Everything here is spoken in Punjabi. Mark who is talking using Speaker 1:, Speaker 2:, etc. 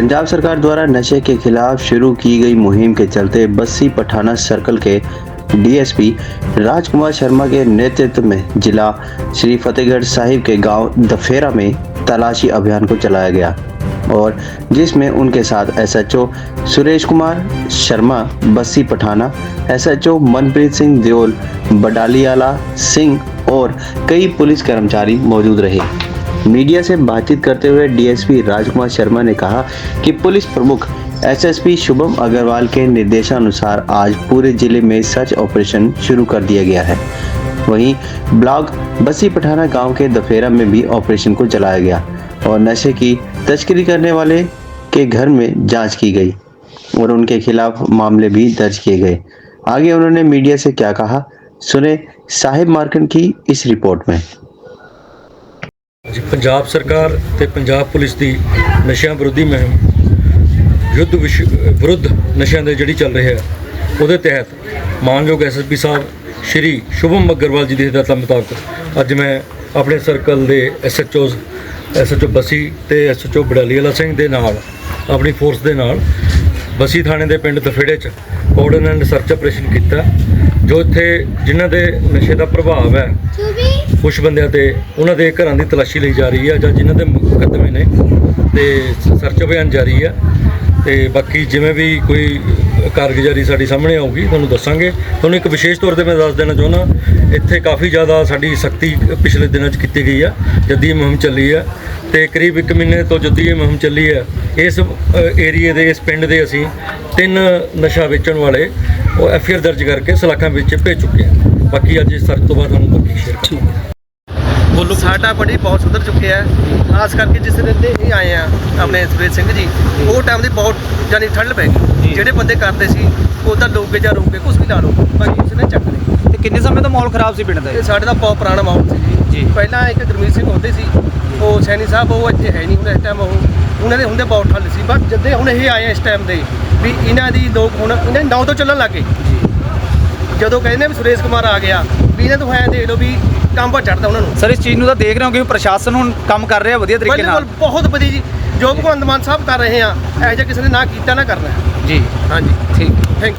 Speaker 1: पंजाब सरकार द्वारा नशे के खिलाफ शुरू की गई मुहिम के चलते बस्सी पठाना सर्कल के डीएसपी राजकुमार शर्मा के नेतृत्व में जिला श्री फतेहगढ़ साहिब के गाँव दफेरा में तलाशी अभियान को चलाया गया और जिसमें उनके साथ एसएचओ सुरेश कुमार शर्मा, बस्सी पठाना, एसएचओ मनप्रीत सिंह देओल, बडालियाला सिंह और कई पुलिस कर्मचारी मौजूद रहे। मीडिया से बातचीत करते हुए डीएसपी राजकुमार शर्मा ने कहा कि पुलिस प्रमुख एसएसपी शुभम अग्रवाल के निर्देशानुसार आज पूरे ज़िले में सर्च ऑपरेशन शुरू कर दिया गया है। वहीं ब्लॉक बसी पठाना गाँव के दफेरा में भी ऑपरेशन को चलाया गया और नशे की तस्करी करने वाले के घर में जाँच की गई और उनके खिलाफ मामले भी दर्ज किए गए। आगे उन्होंने मीडिया से क्या कहा, सुने साहिब मार्कन की इस रिपोर्ट में।
Speaker 2: ਪੰਜਾਬ ਸਰਕਾਰ ਤੇ ਪੰਜਾਬ ਪੁਲਿਸ ਦੀ ਨਸ਼ਿਆਂ ਵਿਰੋਧੀ ਮੁਹਿੰਮ, ਯੁੱਧ ਵਿਸ਼- ਵਿਰੁੱਧ ਨਸ਼ਿਆਂ ਦੇ ਜਿਹੜੀ ਚੱਲ ਰਹੀ ਹੈ, ਉਹਦੇ ਤਹਿਤ ਮਾਨਯੋਗ ਐਸਐਸਪੀ ਸਾਹਿਬ ਸ਼੍ਰੀ ਸ਼ੁਭਮ ਅਗਰਵਾਲ ਜੀ ਦੇ ਹਦਾਇਤਾਂ ਮੁਤਾਬਕ ਅੱਜ ਮੈਂ ਆਪਣੇ ਸਰਕਲ ਦੇ ਐਸਐਚਓਜ਼ ਐਸਐਚਓ ਬਸੀ ਤੇ ਐਸਐਚਓ ਬਡਾਲੀ ਵਾਲਾ ਸਿੰਘ ਦੇ ਨਾਲ, ਆਪਣੀ ਫੋਰਸ ਦੇ ਨਾਲ ਬਸੀ ਥਾਣੇ ਦੇ ਪਿੰਡ ਦਫੇੜੇ 'ਚ ਕੋਰਡਨ ਐਂਡ ਸਰਚ ਆਪਰੇਸ਼ਨ ਕੀਤਾ, ਜੋ ਇੱਥੇ ਜਿਨ੍ਹਾਂ ਦੇ ਨਸ਼ੇ ਦਾ ਪ੍ਰਭਾਵ ਹੈ ਕੁਝ ਬੰਦਿਆਂ ਤੇ ਉਹਨਾਂ ਦੇ ਘਰਾਂ ਦੀ ਤਲਾਸ਼ੀ ਲਈ ਜਾ ਰਹੀ ਹੈ ਜਾਂ ਜਿਨ੍ਹਾਂ ਦੇ ਮੁਕੱਦਮੇ ਨੇ ਤੇ ਸਰਚ ਅਭਿਆਨ ਜਾਰੀ ਹੈ ਤੇ ਬਾਕੀ ਜਿਵੇਂ ਵੀ ਕੋਈ ਕਾਰਗੁਜ਼ਾਰੀ ਸਾਡੀ ਸਾਹਮਣੇ ਆਊਗੀ, ਤੁਹਾਨੂੰ ਦੱਸਾਂਗੇ। ਤੁਹਾਨੂੰ ਇੱਕ ਵਿਸ਼ੇਸ਼ ਤੌਰ ਤੇ ਮੈਂ ਦੱਸ ਦੇਣਾ ਚਾਹੁੰਦਾ, ਇੱਥੇ ਕਾਫੀ ਜ਼ਿਆਦਾ ਸਾਡੀ ਸਖਤੀ ਪਿਛਲੇ ਦਿਨਾਂ 'ਚ ਕੀਤੀ ਗਈ ਆ, ਜੱਦੀ ਇਹ ਮੁਹਿੰਮ ਚੱਲੀ ਹੈ ਤੇ ਕਰੀਬ 1 ਮਹੀਨੇ ਤੋਂ ਜੱਦੀ ਇਹ ਮੁਹਿੰਮ ਚੱਲੀ ਹੈ ਇਸ ਏਰੀਏ ਦੇ, ਇਸ ਪਿੰਡ ਦੇ ਅਸੀਂ ਤਿੰਨ ਨਸ਼ਾ ਵੇਚਣ ਵਾਲੇ ਉਹ ਐਫ ਦਰਜ ਕਰਕੇ ਸਲਾਖਾਂ ਵਿੱਚ ਭੇਜ ਚੁੱਕੇ ਹਾਂ ਬਾਕੀ ਅੱਜ ਇਸ ਸਰਚ ਤੋਂ ਬਾਅਦ ਤੁਹਾਨੂੰ ਬਾਕੀ ਸ਼ੇਅਰ ਕਰਾਂਗੇ।
Speaker 3: ਬੋਲੋ ਸਾਡਾ ਬੜੀ ਬਹੁਤ ਸੁਧਰ ਚੁੱਕਿਆ ਹੈ ਖਾਸ ਕਰਕੇ ਜਿਸ ਦਿਨ ਦੇ ਇਹ ਆਏ ਆ ਆਪਣੇ ਸੁਰੇਸ਼ ਸਿੰਘ ਜੀ ਉਹ ਟਾਈਮ ਦੀ ਬਹੁਤ ਜਾਨੀ ਠੰਡ ਪੈ ਗਈ। ਜਿਹੜੇ ਬੰਦੇ ਕਰਦੇ ਸੀ ਉਹ ਤਾਂ ਲੋਗੇ ਜਾਂ ਰੋਗੇ ਕੁਝ ਵੀ ਲਾ ਲਓ ਬਾਕੀ ਉਸ ਨੇ ਚੱਕ ਲਈ
Speaker 4: ਤੇ ਕਿੰਨੇ ਸਮੇਂ ਤੋਂ ਮਾਹੌਲ ਖਰਾਬ ਸੀ ਪਿੰਡ ਦਾ?
Speaker 3: ਇਹ ਸਾਡੇ ਦਾ ਬਹੁਤ ਪੁਰਾਣਾ ਮਾਹੌਲ ਸੀ
Speaker 4: ਜੀ।
Speaker 3: ਜੀ। ਪਹਿਲਾਂ ਇੱਕ ਗੁਰਮੀਤ ਸਿੰਘ ਹੁੰਦੇ ਸੀ ਉਹ ਸੈਣੀ ਸਾਹਿਬ ਉਹ ਇੱਥੇ ਹੈ ਨਹੀਂ ਹੁਣ ਇਸ ਟਾਈਮ ਉਹ ਉਹਨਾਂ ਦੇ ਹੁੰਦੇ ਬਹੁਤ ਠੰਡ ਸੀ ਬਸ ਜਦੇ ਹੁਣ ਇਹ ਆਏ ਆ ਇਸ ਟਾਈਮ ਦੇ ਵੀ ਇਹਨਾਂ ਦੀ ਲੋਕ ਹੁਣ ਇਹਨਾਂ ਨੌ ਤੋਂ ਚੱਲਣ ਲੱਗੇ ਜਦੋਂ ਕਹਿੰਦੇ ਵੀ ਸੁਰੇਸ਼ ਕੁਮਾਰ ਆ ਗਿਆ ਵੀ ਇਹਨਾਂ ਤੋਂ ਐਂ ਦੇਖ ਲਓ ਵੀ ਕੰਮ ਪਰ ਚੜਦਾ ਉਹਨਾਂ ਨੂੰ।
Speaker 4: ਸਰ ਇਸ ਚੀਜ਼ ਨੂੰ ਤਾਂ ਦੇਖ ਰਹੇ ਹੋ ਕਿ ਪ੍ਰਸ਼ਾਸਨ ਹੁਣ ਕੰਮ ਕਰ ਰਿਹਾ ਵਧੀਆ ਤਰੀਕੇ
Speaker 3: ਬਿਲਕੁਲ
Speaker 4: ਨਾਲ।
Speaker 3: ਬਹੁਤ ਵਧੀਆ ਜੀ। ਜੋ ਭਗਵੰਤ ਮਾਨ ਸਾਹਿਬ ਕਰ ਰਹੇ ਆ ਇਹੋ ਜਿਹਾ ਕਿਸੇ ਨੇ ਨਾ ਕੀਤਾ ਨਾ ਕਰਨਾ।
Speaker 4: ਜੀ।
Speaker 3: ਹਾਂਜੀ।
Speaker 4: ਠੀਕ।
Speaker 3: ਥੈਂਕ